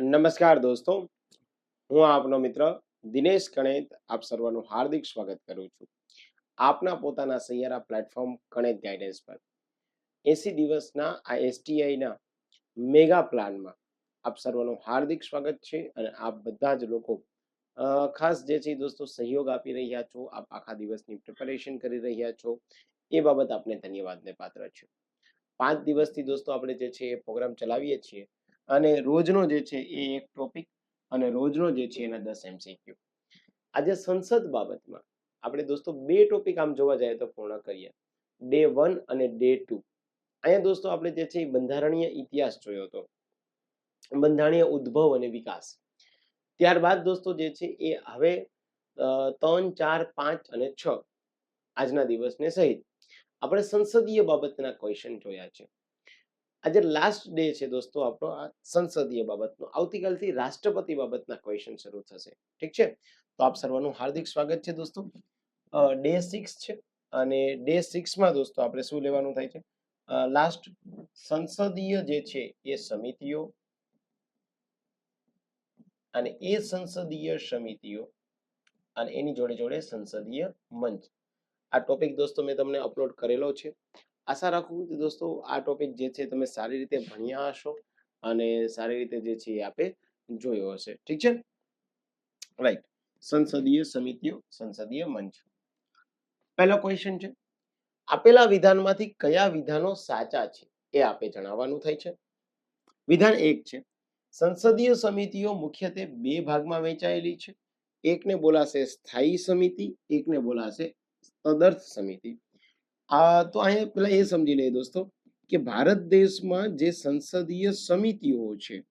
નમસ્કાર દોસ્તો. હું આપનો મિત્ર દિનેશ કણેત આપ સર્વનું હાર્દિક સ્વાગત કરું છું. આપના પોતાના સૈયારા પ્લેટફોર્મ કણેત ગાઈડન્સ પર. એસી દિવસના આ એસટીઆઈના મેગા પ્લાનમાં આપ સર્વનું હાર્દિક સ્વાગત છે અને આપ બધા જ લોકો ખાસ જે છે દોસ્તો સહયોગ આપી રહ્યા છો, આપ આખા દિવસની પ્રિપેરેશન કરી રહ્યા છો, એ બાબત આપને ધન્યવાદને પાત્ર છે. પાંચ દિવસથી દોસ્તો આપણે જે છે એ પ્રોગ્રામ ચલાવીએ છીએ અને રોજનો જે છે એ એક ટોપિક અને રોજનો જે છે એના દસ એમસીક્યુ આજે સંસદ બાબતમાં આપણે દોસ્તો બે ટોપિક આમ જોવા જઈએ તો પૂર્ણ કરીએ. ડે વન અને ડે ટુ અહીંયા દોસ્તો આપણે જે છે બંધારણીય ઇતિહાસ જોયો હતો. બંધારણીય ઉદ્ભવ અને વિકાસ. ત્યારબાદ દોસ્તો જે છે એ હવે ત્રણ, ચાર, પાંચ અને છ આજના દિવસને સહિત. આપણે સંસદીય બાબતના ક્વેશ્ચન જોયા છે. આજે લાસ્ટ ડે છે દોસ્તો આપણો આ સંસદીય બાબતનો. આવતીકાલથી રાષ્ટ્રપતિ બાબતના ક્વેશ્ચન શરૂ થશે. ઠીક છે? તો આપ સર્વનું હાર્દિક સ્વાગત છે દોસ્તો. ડે સિક્સ છે અને ડે સિક્સમાં દોસ્તો આપણે શું લેવાનું થાય છે? લાસ્ટ સંસદીય જે છે એ સમિતિઓ અને એ સંસદીય સમિતિઓ અને એની જોડે જોડે સંસદીય મંચ. આ ટોપિક દોસ્તો મેં તમને અપલોડ કરેલો છે. આશા રાખું કે દોસ્તો, આ ટોપિક જે છે તમે સારી રીતે ભણ્યા હશો અને સારી રીતે જે છે એ આપે જોયો હશે. ઠીક છે? રાઈટ સંસદીય સમિતિઓ, સંસદીય મંચ. પહેલો ક્વેશ્ચન છે. આપેલા વિધાનમાંથી કયા વિધાનો સાચા છે એ આપે જણાવવાનું થાય છે. વિધાન એક છે. સંસદીય સમિતિઓ મુખ્યત્વે બે ભાગમાં વહેંચાયેલી છે. એકને બોલાશે સ્થાયી સમિતિ, એકને બોલાશે તદર્થ સમિતિ. આ તો અહીંયા પેલા એ સમજી લઈએ દોસ્તો કે ભારત દેશમાં જે સંસદીય સમિતિઓ છે,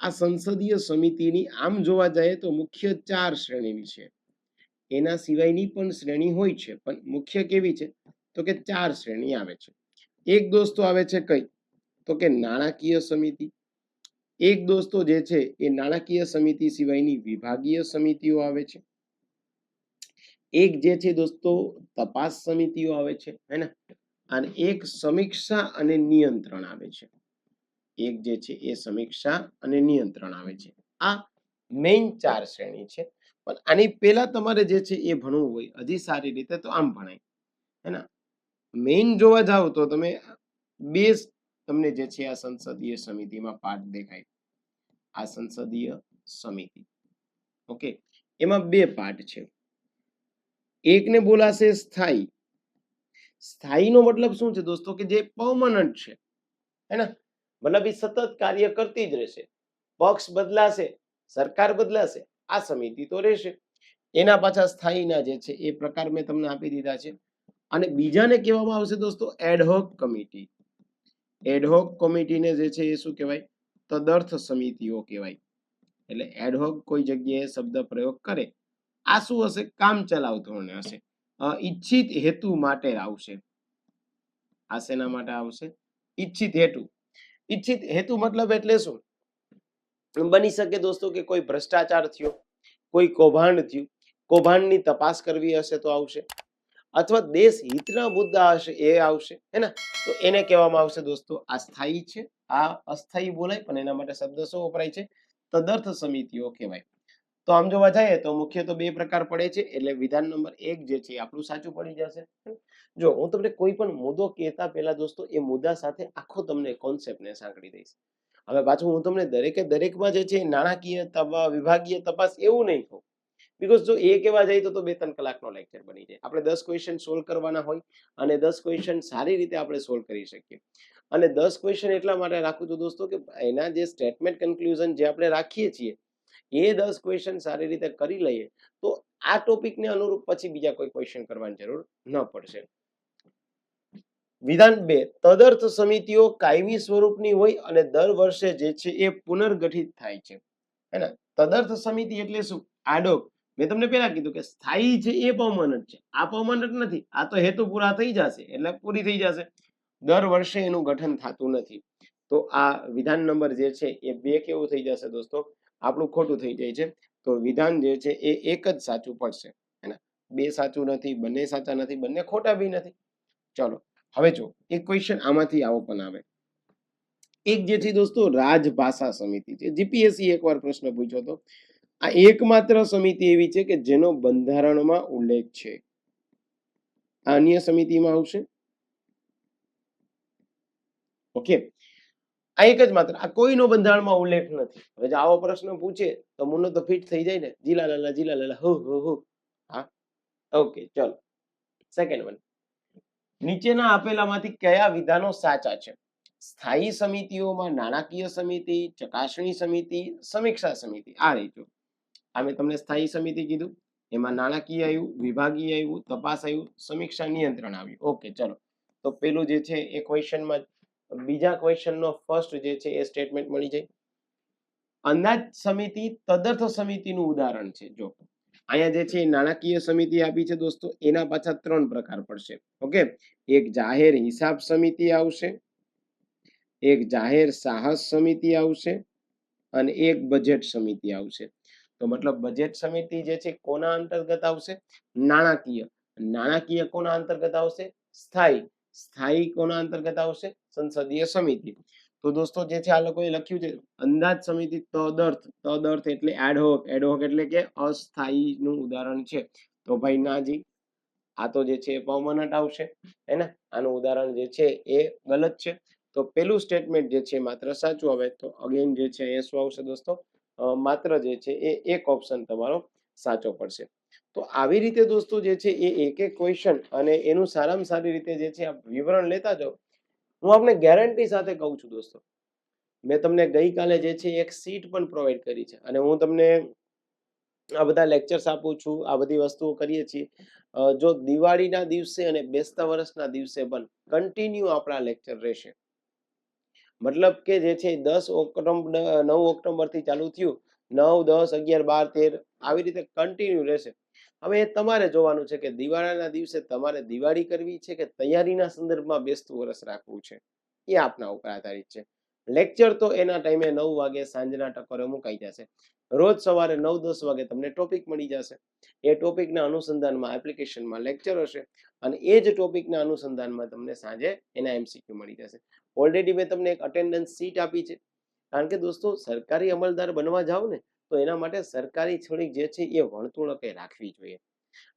આ સંસદીય સમિતિની આમ જોવા જાય તો મુખ્ય ચાર શ્રેણીની છે. એના સિવાયની પણ શ્રેણી હોય છે, પણ મુખ્ય કેવી છે? તો કે ચાર શ્રેણી આવે છે. એક દોસ્તો આવે છે કઈ? તો કે નાણાકીય સમિતિ. એક દોસ્તો જે છે એ નાણાકીય સમિતિ સિવાયની વિભાગીય સમિતિઓ આવે છે. એક જે છે દોસ્તો, તપાસ સમિતિઓ આવે છે હે ને અને એક સમીક્ષા અને નિયંત્રણ આવે છે. એક જે છે એ સમીક્ષા અને નિયંત્રણ આવે છે. આ મેઇન ચાર શ્રેણી છે. પણ આની પહેલા તમારે જે છે એ ભણવું હોય, હજી સારી રીતે તો આમ ભણાય. હે ને મેઇન જોવા જાવ તો તમે બે તમને જે છે આ સંસદીય સમિતિમાં પાઠ દેખાય. આ સંસદીય સમિતિ. ઓકે? એમાં બે પાઠ છે. એકને બોલાશે સ્થાયી. સ્થાયીનો મતલબ શું છે દોસ્તો? કે જે પરમનન્ટ છે. હે ને મતલબ એ સતત કાર્ય કરતી જ રહેશે. પક્ષ બદલાશે, સરકાર બદલાશે, આ સમિતિ તો રહેશે. એના પાછા સ્થાયીના જે છે એ પ્રકાર મેં તમને આપી દીધા છે. અને બીજાને કહેવામાં આવશે દોસ્તો એડહોક કમિટી એડહોક કમિટીને જે છે એ શું કહેવાય? તદર્થ સમિતિઓ કહેવાય. એટલે એડહોક કોઈ જગ્યાએ શબ્દ પ્રયોગ કરે. આ શું હશે? કામ ચલાવ ધોરણે હશે. ઈચ્છિત હેતુ માટે આવશે. આ શેના માટે આવશે? ઈચ્છિત હેતુ. ઈચ્છિત હેતુ મતલબ એટલે શું? બની શકે દોસ્તો કે કોઈ ભ્રષ્ટાચાર થયો, કોઈ કૌભાંડ થયું. કૌભાંડની તપાસ કરવી હશે તો આવશે. અથવા દેશ હિતના મુદ્દા હશે એ આવશે. હે ને? તો એને કહેવામાં આવશે દોસ્તો આ સ્થાયી છે. આ અસ્થાયી બોલાય, પણ એના માટે શબ્દ શું વપરાય છે? તદર્થ સમિતિઓ કહેવાય. તો આમ જોવા જઈએ તો મુખ્ય તો બે પ્રકાર પડે છે, એટલે વિધાન નંબર એક જે છે આપણું સાચું પડી જશે. જો હું તમને કોઈ પણ મુદ્દો કહેતા પહેલા દોસ્તો, એ મુદ્દા સાથે આખો તમને કોન્સેપ્ટને સાંકળી દઈશ. હવે પાછું હું તમને દરેકે દરેકમાં જે છે નાણાકીય વિભાગીય તપાસ એવું નહીં કહું. બીકોઝ જો એ કહેવા તો તો બે ત્રણ કલાકનો લેક્ચર બની જાય. આપણે દસ ક્વેશ્ચન સોલ્વ કરવાના હોય અને દસ ક્વેશ્ચન સારી રીતે આપણે સોલ્વ કરી શકીએ. અને દસ ક્વેશ્ચન એટલા માટે રાખું છું દોસ્તો કે એના જે સ્ટેટમેન્ટ કન્ક્લુઝન જે આપણે રાખીએ છીએ એ દસ ક્વેશ્ચન સારી રીતે કરી લઈએ, તો આ ટોપિકને અનુરૂપ પછી બીજા કોઈ ક્વેશ્ચન કરવાની જરૂર ન પડશે. વિધાન બે, તદર્થ સમિતિઓ કાયમી સ્વરૂપની હોય અને દર વર્ષે જે છે એ પુનર્ગઠિત થાય છે. હે તદર્થ સમિતિ એટલે શું? આડોક. મેં તમને પહેલા કીધું કે સ્થાયી છે એ પર્મનન્ટ છે. આ પર્મનન્ટ નથી. આ તો હેતુ પૂરા થઈ જશે, એટલે પૂરી થઈ જશે. દર વર્ષે એનું ગઠન થતું નથી. તો આ વિધાન નંબર જે છે એ બે કેવું થઈ જશે દોસ્તો? આપણું ખોટું થઈ જાય છે. તો વિધાન જે છે એ એક જ સાચું પડશે. હે બે સાચું નથી, બંને સાચા નથી, બંને ખોટા બી નથી. ચલો, હવે જો, એક ક્વેશ્ચન આમાંથી આવો પણ આવે. એક જે છે દોસ્તો, રાજભાષા સમિતિ છે. જીપીએસસી એકવાર પ્રશ્ન પૂછ્યો હતો. આ એકમાત્ર સમિતિ એવી છે કે જેનો બંધારણમાં ઉલ્લેખ છે. અન્ય સમિતિમાં આવશે? ઓકે. આ એક જ માત્ર, આ કોઈનો બંધારણમાં ઉલ્લેખ નથી. હવે આવો પ્રશ્ન પૂછે, તો મુનો તો ફિટ થઈ જાય ને. જીલા લાલા જીલા લાલા હો હો હો. હા? ઓકે ચલો. સેકન્ડ વન નીચેના આપેલામાંથી કયા વિધાનો સાચા છે? સ્થાયી સમિતિઓમાં નાણાકીય સમિતિ, ચકાસણી સમિતિ, સમીક્ષા સમિતિ. આ રીતે આ મેં તમને સ્થાયી સમિતિ કીધું. એમાં નાણાકીય આવ્યું, વિભાગીય આવ્યું, તપાસ આવ્યું, સમીક્ષા નિયંત્રણ આવ્યું. ઓકે ચલો. તો પેલું જે છે એ ક્વેશ્ચનમાં બીજા ક્વેશ્ચનનો ફર્સ્ટ જે છે એ સ્ટેટમેન્ટ મળી જાય. અંદાજ સમિતિ તદર્થ સમિતિનું ઉદાહરણ છે, જો. અહીંયા જે છે નાણાકીય સમિતિ આપી છે દોસ્તો, એના પાછા ત્રણ પ્રકાર પડશે. ઓકે? એક જાહેર હિસાબ સમિતિ આવશે, એક જાહેર સાહસ સમિતિ આવશે અને એક બજેટ સમિતિ આવશે. તો મતલબ બજેટ સમિતિ જે છે કોના અંતર્ગત આવશે? નાણાકીય. નાણાકીય કોના અંતર્ગત આવશે? સ્થાયી. સ્થાયી કોના અંતર્ગત આવશે સંસદીય સમિતિ. તો દોસ્તો, જે છે આ લોકોએ લખ્યું છે, અંદાજ સમિતિ તદર્થ તદર્થ એટલે એડહોક એડહોક એટલે કે અસ્થાયીનું ઉદાહરણ છે. તો ભાઈ નાજી, આ તો જે છે એ પર્મનન્ટ આવશે, હે ને? આનું ઉદાહરણ જે છે એ ગલત છે. તો પેલું સ્ટેટમેન્ટ જે છે માત્ર સાચું આવે તો અગેન જે છે એ શું આવશે દોસ્તો? માત્ર જે છે એ એક ઓપ્શન તમારો સાચો પડશે. તો આવી રીતે દોસ્તો જે છે એ એક એક ક્વેશ્ચન અને એનું સારામાં સારી રીતે જે છે વિવરણ લેતા જાઓ. હું આપને ગેરંટી સાથે કહું છું દોસ્તો, મેં તમને ગઈકાલે જે છે એક સીટ પણ પ્રોવાઈડ કરી છે અને હું તમને આ બધા લેક્ચર્સ આપું છું, આ બધી વસ્તુઓ કરીએ છીએ. જો દિવાળીના દિવસે અને બેસતા વર્ષના દિવસે પણ કન્ટિન્યુ આપણા લેક્ચર રહેશે. મતલબ કે જે છે દસ ઓક્ટોબર નવ ઓક્ટોબરથી ચાલુ થયું, નવ, દસ, અગિયાર, બાર, તેર, આવી રીતે કન્ટિન્યુ રહેશે. હવે એ તમારે જોવાનું છે કે દિવાળીના દિવસે તમારે દિવાળી કરવી છે કે તૈયારીના સંદર્ભમાં બેસતું વરસ રાખવું છે? એ આપના ઉપર આધારિત છે. લેક્ચર તો એના ટાઈમે નવ વાગે સાંજના ટકોરે મુકાઈ જશે. રોજ સવારે નવ દસ વાગે તમને ટોપિક મળી જશે. એ ટોપિકના અનુસંધાનમાં, એપ્લિકેશનમાં લેક્ચર હશે અને એ જ ટોપિકના અનુસંધાનમાં તમને સાંજે એના એમસીક્યુ મળી જશે. ઓલરેડી મેં તમને એક અટેન્ડન્સ સીટ આપી છે. કારણ કે દોસ્તો, સરકારી અમલદાર બનવા જાઓ ને તો એના માટે સરકારી થોડીક જે છે એ વર્તુળકે રાખવી જોઈએ.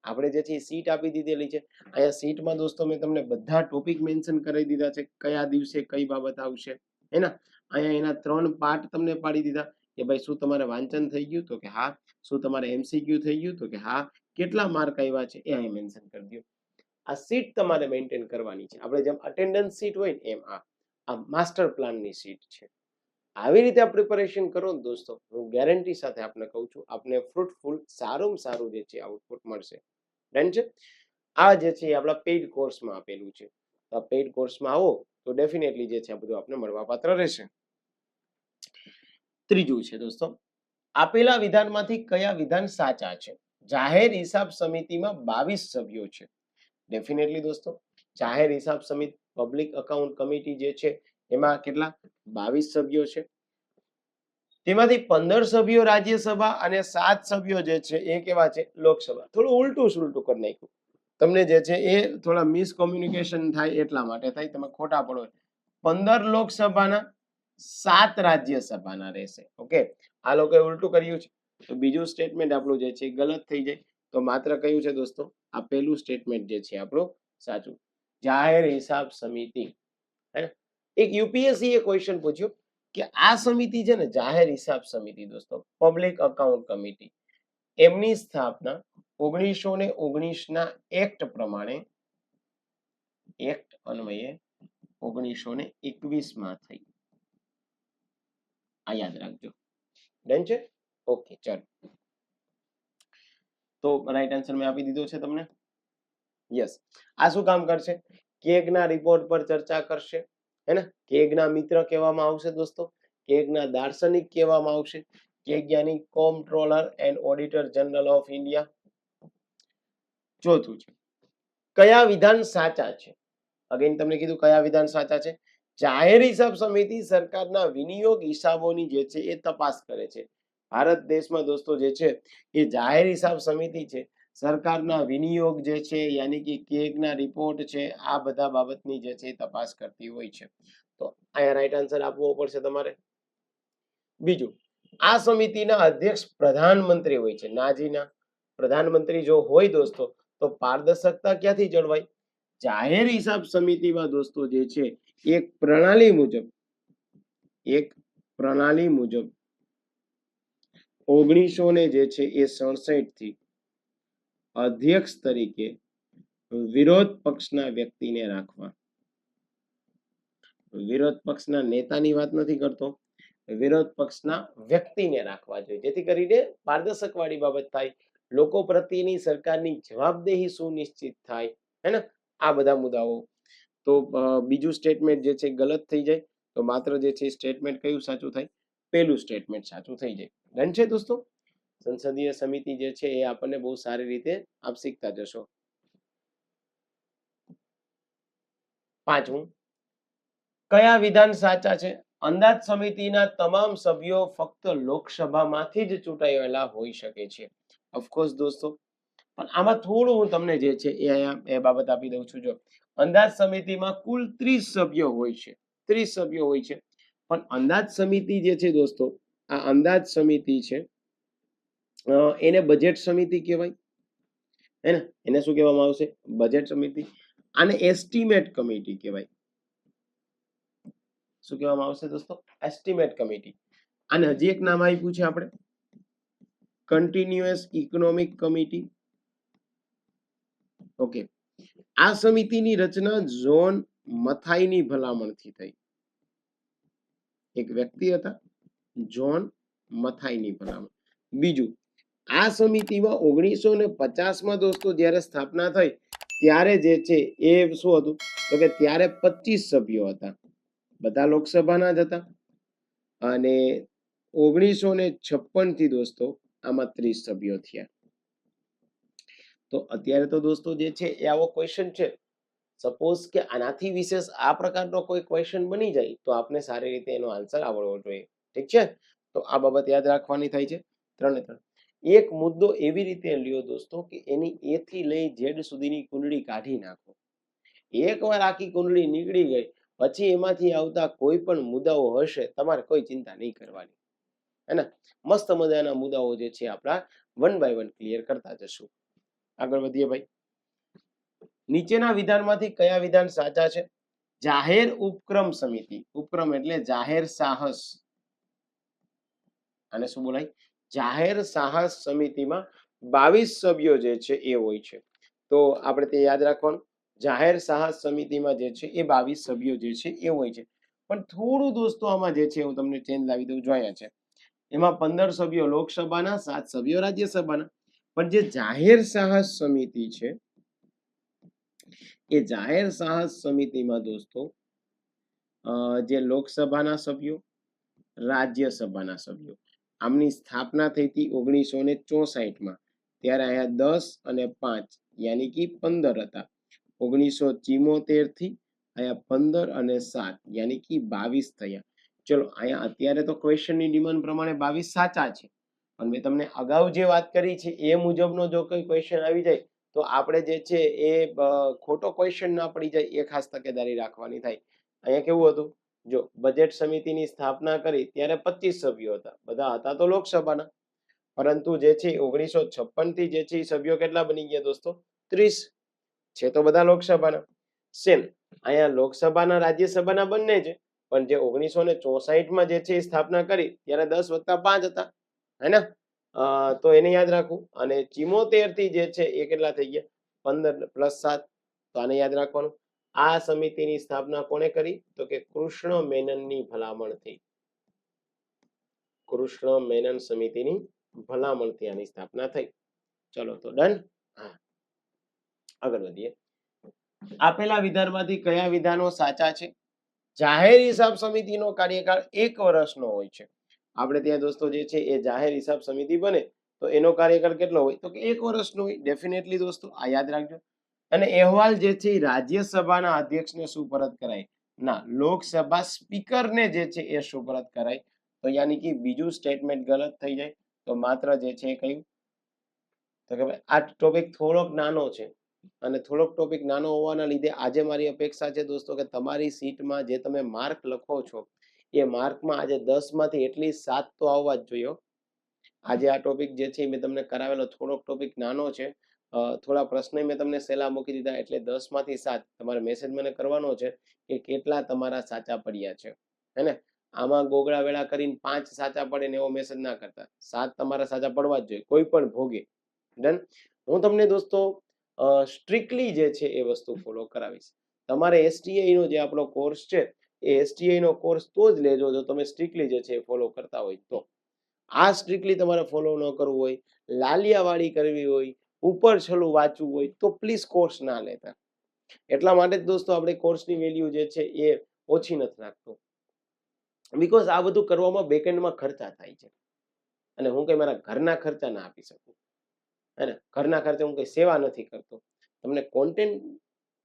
આપણે જે છે સીટ આપી દીધેલી છે. અહીંયા સીટમાં દોસ્તો મેં તમને બધા ટોપિક મેન્શન કરી દીધા છે. કયા દિવસે કઈ બાબત આવશે, હે ના? અહીંયા એના ત્રણ પાર્ટ તમને પાડી દીધા કે ભાઈ શું તમારે વાંચન થઈ ગયું? તો કે હા. શું તમારે એમસીક્યુ થઈ ગયું? તો કે હા. કેટલા માર્ક આવ્યા છે? એ અહીં મેન્શન કરી દો આ સીટ તમારે મેન્ટેન કરવાની છે. આપણે જેમ અટેન્ડન્સ સીટ હોય ને એમ આ માસ્ટર પ્લાનની સીટ છે. આવી રીતે આ પ્રિપેરેશન કરો ને દોસ્તો, હું ગેરંટી સાથે આપને કહું છું, આપને ફ્રૂટફુલ સારું સારું જે છે આઉટપુટ મળશે. આ જે છે આપણા પેઇડ કોર્સમાં આપેલું છે. પેઇડ કોર્સમાં આવો, તો ડેફિનેટલી જે છે આ બધું આપને મળવાપાત્ર રહેશે. ત્રીજું છે દોસ્તો, આપેલા વિધાનમાંથી કયા વિધાન સાચા છે? જાહેર હિસાબ સમિતિમાં બાવીસ સભ્યો છે. ડેફિનેટલી દોસ્તો, જાહેર હિસાબ સમિતિ પબ્લિક અકાઉન્ટ કમિટી જે છે એમાં કેટલા? બાવીસ સભ્યો છે. તેમાંથી પંદર સભ્યો રાજ્યસભા અને સાત સભ્યો જે છે એ કેવા છે? લોકસભા. થોડું ઉલટું સુલટું કરી નાખ્યું. તમને જે છે એ થોડા મિસકોમ્યુનિકેશન થાય એટલા માટે થાય. તમે ખોટા પડો પંદર લોકસભાના સાત રાજ્યસભાના રહેશે. ઓકે? આ લોકોએ ઉલટું કર્યું છે. તો બીજું સ્ટેટમેન્ટ આપણું જે છે ગલત થઈ જાય. તો માત્ર કયું છે દોસ્તો? આ પહેલું સ્ટેટમેન્ટ જે છે આપણું સાચું. જાહેર હિસાબ સમિતિ. હે ને? એક યુપીએસસી એ ક્વેશ્ચન પૂછ્યો કે આ સમિતિ છે ને જાહેર હિસાબ સમિતિ દોસ્તો પબ્લિક અકાઉન્ટ કમિટી એમની સ્થાપના ઓગણીસો ને ઓગણીસ ના એક્ટ પ્રમાણે એક્ટ અન્વયે ઓગણીસો ને એકવીસમાં થઈ. આ યાદ રાખજો. ડન છે? ઓકે ચાલો. તો રાઈટ આન્સર મેં આપી દીધો છે તમને? યસ આ શું કામ કરશે? કેગના રિપોર્ટ પર ચર્ચા કરશે? હે ને? કેગના મિત્ર કહેવામાં આવશે દોસ્તો. કેગના દાર્શનિક કહેવામાં આવશે. કેગ્યાની comptroller and auditor general of India ચોથું છે. કયા વિધાન સાચા છે? અગેન તમને કીધું કયા વિધાન સાચા છે? જાહેર હિસાબ સમિતિ સરકારના વિનિયોગ હિસાબોની જે છે એ તપાસ કરે છે. ભારત દેશમાં દોસ્તો જે છે એ જાહેર હિસાબ સમિતિ છે સરકારના વિનિયોગ જે છે, યાની કે કેગના રિપોર્ટ છે, આ બધા બાબતની જે છે તપાસ કરતી હોય છે. તો અહીંયા રાઈટ આન્સર આપવો પડશે તમારે. બીજું, આ સમિતિના અધ્યક્ષ પ્રધાનમંત્રી હોય છે. નાજીના પ્રધાનમંત્રી જો હોય દોસ્તો, તો પારદર્શકતા ક્યાંથી જળવાય? જાહેર હિસાબ સમિતિમાં દોસ્તો જે છે, એક પ્રણાલી મુજબ, એક પ્રણાલી મુજબ ઓગણીસો ને જે છે એ સડસઠથી અધ્યક્ષ તરીકે વિરોધ પક્ષના વ્યક્તિને રાખવા. વિરોધ પક્ષના નેતાની વાત નથી કરતો. વિરોધ પક્ષના વ્યક્તિને રાખવા જોઈએ. જેથી કરીને પારદર્શક વાળી બાબત થાય, લોકો પ્રત્યેની સરકારની જવાબદેહી સુનિશ્ચિત થાય, હે ને? આ બધા મુદ્દાઓ. તો બીજું સ્ટેટમેન્ટ જે છે ગલત થઈ જાય, તો માત્ર જે છે સ્ટેટમેન્ટ કયું સાચું થાય? પેલું સ્ટેટમેન્ટ સાચું થઈ જાય. ડન છે દોસ્તો? સંસદીય સમિતિ જે છે એ આપણને બહુ સારી રીતે આપ શીખતા જશો. પાંચમું. કયા વિધાન સાચા છે? અંદાજ સમિતિના તમામ સભ્યો ફક્ત લોકસભામાંથી જ ચૂંટાયેલા હોઈ શકે છે. ઓફકોર્સ દોસ્તો, પણ આમાં થોડું હું તમને જે છે એ અહીંયા એ બાબત આપી દઉં છું. જો, અંદાજ સમિતિમાં કુલ ત્રીસ સભ્યો હોય છે. ત્રીસ સભ્યો હોય છે. પણ અંદાજ સમિતિ જે છે દોસ્તો, આ અંદાજ સમિતિ છે એને બજેટ સમિતિ કહેવાય. હે ને એને શું કહેવામાં આવશે? બજેટ સમિતિ. આને એસ્ટિમેટ કમિટી કહેવાય. શું કહેવામાં આવશે દોસ્તો? એસ્ટિમેટ કમિટી અને હજી એક નામ આપ્યું છે આપણે. કન્ટિન્યુઅસ ઇકોનોમિક કમિટી ઓકે આ સમિતિની રચના ઝોન મથાઈની ભલામણથી થઈ. એક વ્યક્તિ હતા. જોન મથાઈની ભલામણ. બીજું આ સમિતિમાં ઓગણીસો ને પચાસમાં દોસ્તો જ્યારે સ્થાપના થઈ, ત્યારે જે છે એ શું હતું? તો કે ત્યારે પચીસ સભ્યો હતા. બધા લોકસભાના જ હતા. અને ઓગણીસો ને છપ્પન દોસ્તો આમાં ત્રીસ સભ્યો થયા. તો અત્યારે તો દોસ્તો જે છે એ આવો ક્વેશ્ચન છે. સપોઝ કે આનાથી વિશેષ આ પ્રકારનો કોઈ ક્વેશ્ચન બની જાય, તો આપને સારી રીતે એનો આન્સર આવડવો જોઈએ. ઠીક છે? તો આ બાબત યાદ રાખવાની થાય છે. ત્રણે ત્રણ. એક મુદ્દો એવી રીતે લ્યો દોસ્તો કે એની એ થી લઈ ઝેડ સુધીની કુંડળી કાઢી નાખો. એકવાર આખી કુંડળી નીકળી ગઈ, પછી એમાંથી આવતા કોઈ પણ મુદ્દાઓ હશે, તમારે કોઈ ચિંતા નહીં કરવાની. હે ને? મસ્ત મજાના મુદ્દાઓ જે છે આપણા વન બાય વન ક્લિયર કરતા જશું. આગળ વધીએ ભાઈ. નીચેના વિધાનમાંથી કયા વિધાન સાચા છે? જાહેર ઉપક્રમ સમિતિ. ઉપક્રમ એટલે જાહેર સાહસ. આને શું બોલાય? જાહેર સાહસ સમિતિમાં બાવીસ સભ્યો જે છે એ હોય છે. તો આપણે તે યાદ રાખવાનું. જાહેર સાહસ સમિતિમાં જે છે એ બાવીસ સભ્યો જે છે એ હોય છે. પણ થોડું દોસ્તો આમાં જે છે હું તમને ચેન્જ લાવી દઉં જોયા છે. એમાં પંદર સભ્યો લોકસભાના, સાત સભ્યો રાજ્યસભાના. પણ જે જાહેર સાહસ સમિતિ છે, એ જાહેર સાહસ સમિતિમાં દોસ્તો જે લોકસભાના સભ્યો, રાજ્યસભાના સભ્યો. આમની સ્થાપના થઈ હતી ઓગણીસો ને ચોસાઠમાં. ત્યારે અહીંયા દસ અને પાંચ, યાની કે પંદર હતા. ઓગણીસો ચિમોતેરથી અહીંયા પંદર અને સાત, યાની કે બાવીસ થયા. ચલો, અહીંયા અત્યારે તો ક્વેશ્ચનની ડિમાન્ડ પ્રમાણે બાવીસ સાચા છે. પણ મેં તમને અગાઉ જે વાત કરી છે, એ મુજબનો જો કોઈ ક્વેશ્ચન આવી જાય, તો આપણે જે છે એ ખોટો ક્વેશ્ચન ના પડી જાય, એ ખાસ તકેદારી રાખવાની થાય. અહીંયા કેવું હતું? જો બજેટ સમિતિની સ્થાપના કરી ત્યારે પચીસ સભ્યો હતા. બધા હતા તો લોકસભાના. પરંતુ જે છે ઓગણીસો છપ્પનથી જે છે સભ્યો કેટલા બની ગયા દોસ્તો? ત્રીસ. છે તો બધા લોકસભાના. સેમ, અહીંયા લોકસભાના, રાજ્યસભાના બંને છે. પણ જે ઓગણીસો ને ચોસાઠમાં જે છે સ્થાપના કરી ત્યારે દસ વત્તા પાંચ હતા. હે ને તો એને યાદ રાખવું. અને ચિમોતેરથી જે છે એ કેટલા થઈ ગયા? પંદર પ્લસ સાત. તો આને યાદ રાખવાનું. આ સમિતિની સ્થાપના કોણે કરી? તો કે કૃષ્ણ મેનનની ભલામણથી. કૃષ્ણ મેનન સમિતિની ભલામણથી આની સ્થાપના થઈ. ચલો તો ડન. હા. આગળ વધીએ. આપેલા વિધાનમાંથી કયા વિધાનો સાચા છે? જાહેર હિસાબ સમિતિનો કાર્યકાળ એક વર્ષનો હોય છે. આપણે ત્યાં દોસ્તો જે છે એ જાહેર હિસાબ સમિતિ બને તો એનો કાર્યકાળ કેટલો હોય? તો કે એક વર્ષનો હોય. ડેફિનેટલી દોસ્તો આ યાદ રાખજો. અને અહેવાલ જે છે એ રાજ્યસભાના અધ્યક્ષને સુપરત કરાય. ના, લોકસભા સ્પીકરને જે છે એ સુપરત કરાય. તો યાની કે બીજું સ્ટેટમેન્ટ ગલત થઈ જાય, તો માત્ર જે છે એ કયું? તો કે ભાઈ, આ ટોપિક થોડોક નાનો છે અને થોડોક ટોપિક નાનો હોવાના લીધે આજે મારી અપેક્ષા છે દોસ્તો કે તમારી સીટમાં જે તમે માર્ક લખો છો, એ માર્કમાં આજે દસમાંથી એટલી સાત તો આવવા જ જોઈએ આજે આ ટોપિક જે છે મેં તમને કરાવેલો, થોડોક ટોપિક નાનો છે. થોડા પ્રશ્ન મેં તમને સહેલા મૂકી દીધા, એટલે દસમાંથી સાત તમારે મેસેજ મને કરવાનો છે કે કેટલા તમારા સાચા પડ્યા છે. હે ને આમાં ગોગળા વેળા કરીને પાંચ સાચા પડે ને એવો મેસેજ ના કરતા. સાત તમારા સાચા પડવા જ જોઈએ, કોઈ પણ ભોગે. ડન હું તમને દોસ્તો સ્ટ્રિક્ટલી જે છે એ વસ્તુ ફોલો કરાવીશ. તમારે એસટીઆઈ નો જે આપણો કોર્સ છે, એ એસટીઆઈ નો કોર્સ તો જ લેજો, જો તમે સ્ટ્રિક્ટલી જે છે એ ફોલો કરતા હોય તો. આ સ્ટ્રિક્ટલી તમારે ફોલો ન કરવું હોય લાલિયાવાળી કરવી હોય ઉપર છેલ્લું વાંચવું હોય તો પ્લીઝ કોર્સ ના લેતા એટલા માટે જ દોસ્તો આપણે કોર્સની વેલ્યુ જે છે એ ઓછી નથી રાખતો. બીકોઝ આ બધું કરવામાં બેકેન્ડમાં ખર્ચા થાય છે. અને હું કંઈ મારા ઘરના ખર્ચા ના આપી શકું. હે ને? ઘરના ખર્ચે હું કંઈ સેવા નથી કરતો. તમને કોન્ટેન્ટ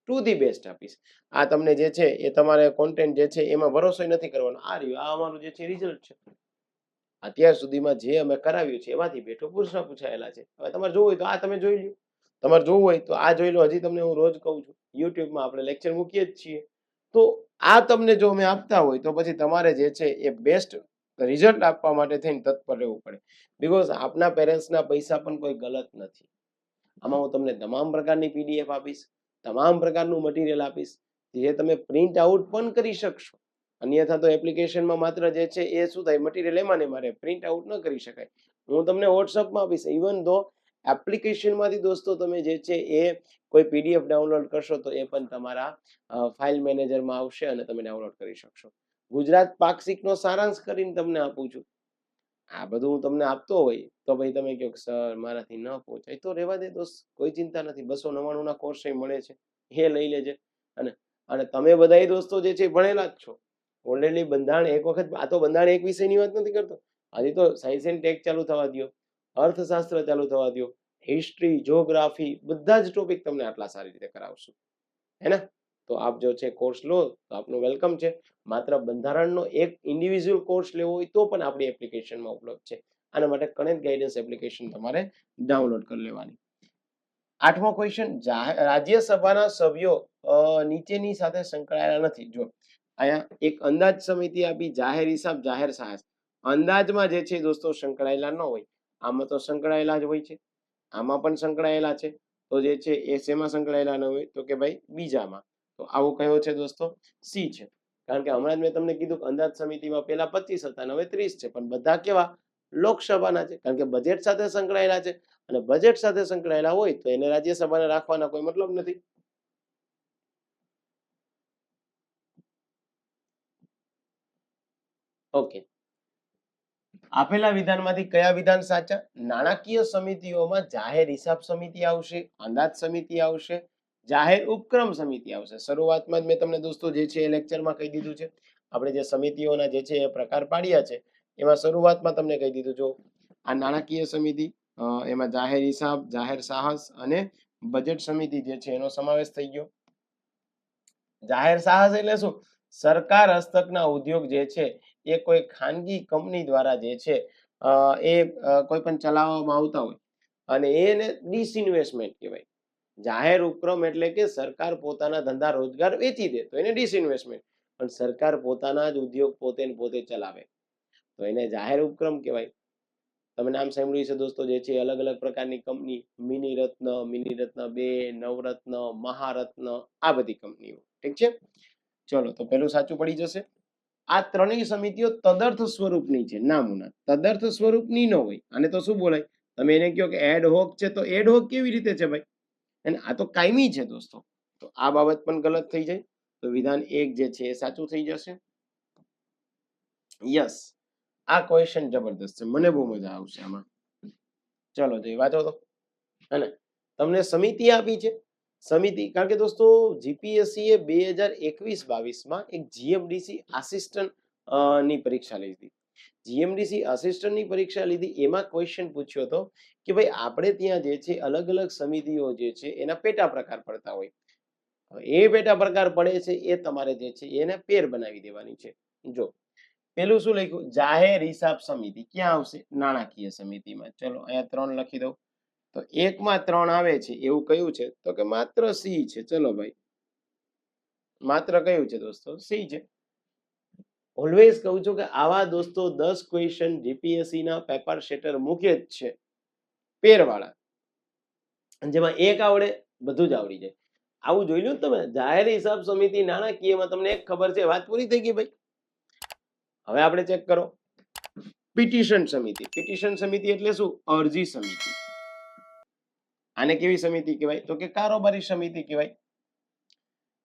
ટુ ધી બેસ્ટ આપીશ. આ તમને જે છે એ તમારે કોન્ટેન્ટ જે છે એમાં ભરોસો નથી કરવાનો. આ રહ્યું. આ અમારું જે છે રિઝલ્ટ છે. અત્યાર સુધીમાં જે અમે કરાવ્યું છે, એમાંથી બેઠો પ્રશ્ન પૂછાયેલા છે. હવે તમારે જોવું હોય તો આ તમે જોઈ લો તમારે જોવું હોય તો આ જોઈ લો. હજી તમને હું રોજ કહું છું, યુટ્યુબમાં આપણે લેક્ચર મૂકીએ જ છીએ. તો આ તમને જો અમે આપતા હોય તો પછી તમારે જે છે એ બેસ્ટ રિઝલ્ટ આપવા માટે થઈને તત્પર રહેવું પડે. બિકોઝ આપના પેરેન્ટ્સના પૈસા પણ કોઈ ગલત નથી. આમાં હું તમને તમામ પ્રકારની પીડીએફ આપીશ, તમામ પ્રકારનું મટીરિયલ આપીશ. જે તમે પ્રિન્ટ આઉટ પણ કરી શકશો. અન્યથા તો એપ્લિકેશનમાં માત્ર જે છે એ શું થાય મટીરિયલ એમાં ને મારે પ્રિન્ટ આઉટ ન કરી શકાય. હું તમને વોટ્સઅપમાં આપીશ. ઇવન ધો એપ્લિકેશનમાંથી દોસ્તો તમે જે છે એ કોઈ પીડીએફ ડાઉનલોડ કરશો તો એ પણ તમારા ફાઇલ મેનેજરમાં આવશે અને તમે ડાઉનલોડ કરી શકશો. ગુજરાત પાક્ષિકનો સારાંશ કરીને તમને આપું છું. આ બધું હું તમને આપતો હોય તો ભાઈ તમે કહો સર, મારાથી ન પહોંચાય. તો રહેવા દે દોસ્ત, કોઈ ચિંતા નથી. બસો નવ્વાણુંના કોર્સ મળે છે. એ લઈ લેજે. અને અને તમે બધા દોસ્તો જે છે ભણેલા જ છો. ઓલરેડી બંધારણ એક વખત, આ તો બંધારણ એક વિષયની વાત નથી કરતો. આજે તો સાયન્સ એન્ડ ટેક ચાલુ થવા દો અર્થશાસ્ત્ર ચાલુ થવા દો હિસ્ટ્રી જોગ્રાફી બધા જ ટોપિક તમને આટલા સારી રીતે કરાવશું. હે ને? તો આપ જો છે કોર્સ લો, તો આપનું વેલકમ છે. માત્ર બંધારણનો એક ઇન્ડિવિજ્યુઅલ કોર્સ લેવો હોય તો પણ આપણી એપ્લિકેશનમાં ઉપલબ્ધ છે. આના માટે કનેક્ટ ગાઈડન્સ એપ્લિકેશન તમારે ડાઉનલોડ કરી લેવાની. આઠમો ક્વેશ્ચન રાજ્યસભાના સભ્યો નીચેની સાથે સંકળાયેલા નથી. જો અહીંયા એક અંદાજ સમિતિ આપી, જાહેર હિસાબ, જાહેર સાહસ. અંદાજમાં જે છે દોસ્તો સંકળાયેલા ન હોય. આમાં તો સંકળાયેલા જ હોય છે. આમાં પણ સંકળાયેલા છે. તો જે છે એ શેમાં સંકળાયેલા ન હોય? તો કે ભાઈ બીજામાં. તો આવો કયો છે દોસ્તો? સી છે. કારણ કે હમણાં જ મેં તમને કીધું કે અંદાજ સમિતિમાં પેલા પચીસ હતા હવે ત્રીસ છે. પણ બધા કેવા? લોકસભાના છે. કારણ કે બજેટ સાથે સંકળાયેલા છે. અને બજેટ સાથે સંકળાયેલા હોય તો એને રાજ્યસભાને રાખવાના કોઈ મતલબ નથી. ઓકે આપેલા વિધાનમાંથી કયા વિધાન સાચા? નાણાકીય સમિતિઓમાં જાહેર હિસાબ સમિતિ આવશે, અંદાજ સમિતિ આવશે, જાહેર ઉપક્રમ સમિતિ આવશે. શરૂઆતમાં જ મેં તમને દોસ્તો જે છે એ લેક્ચરમાં કહી દીધું છે. આપણે જે સમિતિઓના જે છે એ પ્રકાર પાડ્યા છે, એમાં શરૂઆતમાં તમને કહી દીધું, જો આ નાણાકીય સમિતિ એમાં જાહેર હિસાબ, જાહેર સાહસ અને બજેટ સમિતિ જે છે એનો સમાવેશ થઈ ગયો. જાહેર સાહસ એટલે શું? સરકાર હસ્તકના ઉદ્યોગ જે છે એ કોઈ ખાનગી કંપની દ્વારા જે છે એ કોઈ પણ ચલાવવામાં આવતા હોય અને એને ડિસઇન્વેસ્ટમેન્ટ કહેવાય. જાહેર ઉપક્રમ એટલે કે સરકાર પોતાના ધંધા રોજગાર વેચી દે તો એને ડિસઇન્વેસ્ટમેન્ટ. પણ સરકાર પોતાના જ ઉદ્યોગ પોતે પોતે ચલાવે. તો એને જાહેર ઉપક્રમ કહેવાય. તમે નામ સાંભળ્યું છે દોસ્તો જે છે, અલગ અલગ પ્રકારની કંપની. મિની રત્ન મિની રત્ન બે, નવરત્ન, મહારત્ન આ બધી કંપનીઓ. ઠીક છે? ચલો તો પેલું સાચું પડી જશે. આ ત્રણેય સમિતિઓ તદર્થ સ્વરૂપની છે, નામુના. તદર્થ સ્વરૂપની ન હોય. અને તો શું બોલાય? તમે એને કહો કે એડ હોક છે, તો એડ હોક કેવી રીતે છે ભાઈ? અને આ તો કાયમી છે દોસ્તો. તો આ બાબત પણ ગલત થઈ જાય. તો વિધાન એક જે છે એ સાચું થઈ જશે. યસ. આ ક્વેશ્ચન જબરદસ્ત છે. મને બહુ મજા આવશે આમાં. ચલો જોઈએ વાંચો તો. અને તમને સમિતિ આપી છે. સમિતિ. કારણ કે દોસ્તો, જીપીએસસીએ બે હજાર એકવીસ બાવીસમાં એક જીએમડીસી આસિસ્ટન્ટની પરીક્ષા લીધી. જીએમડીસી આસિસ્ટન્ટની પરીક્ષા લીધી, એમાં ક્વેશ્ચન પૂછ્યો હતો કે ભાઈ, આપણે ત્યાં જે છે, અલગ અલગ સમિતિઓ જે છે, એના પેટા પ્રકાર પડતા હોય. એ પેટા પ્રકાર પડે છે, એ તમારે જે છે, એને પેર બનાવી દેવાની છે. જો, પેલું શું લખ્યું? જાહેર હિસાબ સમિતિ. ક્યાં આવશે? નાણાકીય સમિતિમાં. ચલો, અહીંયા ત્રણ લખી દઉં. તો એકમાં ત્રણ આવે છે, એવું કયું છે? તો કે માત્ર સી છે. ચલો ભાઈ. માત્ર કયું છે દોસ્તો? સી છે. ઓલવેઝ કહું છું કે આવા દોસ્તો દસ ક્વેશ્ચન જીપીએસસી ના પેપર શેટર મૂકે જ છે. પેરવાળા. જેમાં એક આવડે, બધું જ આવડી જાય. આવું જોઈ લ્યું તમે. જાહેર હિસાબ સમિતિ નાણાકીયમાં તમને એક ખબર છે વાત પૂરી થઈ ગઈ ભાઈ. હવે આપણે ચેક કરો. પિટિશન સમિતિ. પિટિશન સમિતિ એટલે શું? અરજી સમિતિ. આને કેવી સમિતિ કહેવાય? તો કે કારોબારી સમિતિ કહેવાય.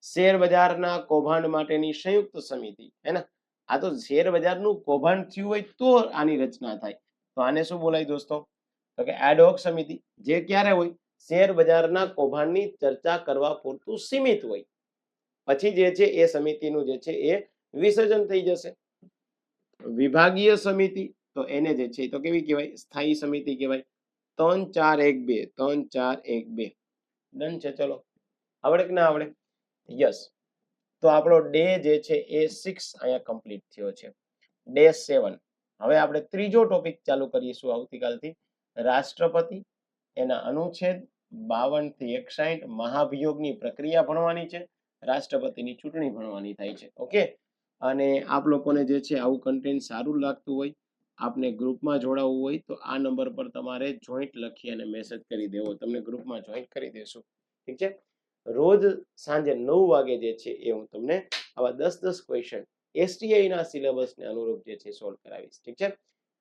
શેર બજારના કૌભાંડ માટેની સંયુક્ત સમિતિ, હે ને? આ તો શેર બજારનું કૌભાંડ થયું હોય તો આની રચના થાય. તો આને શું બોલાય દોસ્તો? તો કે એડહોક સમિતિ, જે ક્યારે હોય, શેર બજારના કૌભાંડની ચર્ચા કરવા પૂરતું સીમિત હોય. પછી જે છે, એ સમિતિનું જે છે, એ વિસર્જન થઈ જશે. વિભાગીય સમિતિ, તો એને જે છે તો કેવી કહેવાય? સ્થાયી સમિતિ કહેવાય. ત્રણ ચાર એક બે, ત્રણ ચાર એક બે. ડન છે, ચલો. આવડે કે ના આવડે? યસ તો આપણો ડે જે છે એ સિક્સ અહીંયા કમ્પ્લીટ થયો છે. ડે સેવન હવે આપણે ત્રીજો ટોપિક ચાલુ કરીશું આવતીકાલથી? રાષ્ટ્રપતિ, એના અનુચ્છેદ બાવનથી એકસાઠ મહાભિયોગની પ્રક્રિયા ભણવાની છે. રાષ્ટ્રપતિની ચૂંટણી ભણવાની થાય છે. ઓકે અને આપ લોકોને જે છે આવું કન્ટેન્ટ સારું લાગતું હોય આપને ગ્રુપમાં જોડાવવું હોય તો આ નંબર પર તમારે જોઈન્ટ લખી અને મેસેજ કરી દેવો. તમને ગ્રુપમાં જોઈન્ટ કરી દેશું. ઠીક છે? રોજ સાંજે નવ વાગે જે છે એ હું તમને આવા દસ દસ ક્વેશ્ચન એસટીઆઈના સિલેબસને અનુરૂપ જે છે સોલ્વ કરાવીશ. ઠીક છે?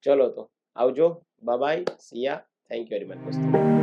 ચલો તો આવજો. Bye Siya thank you very much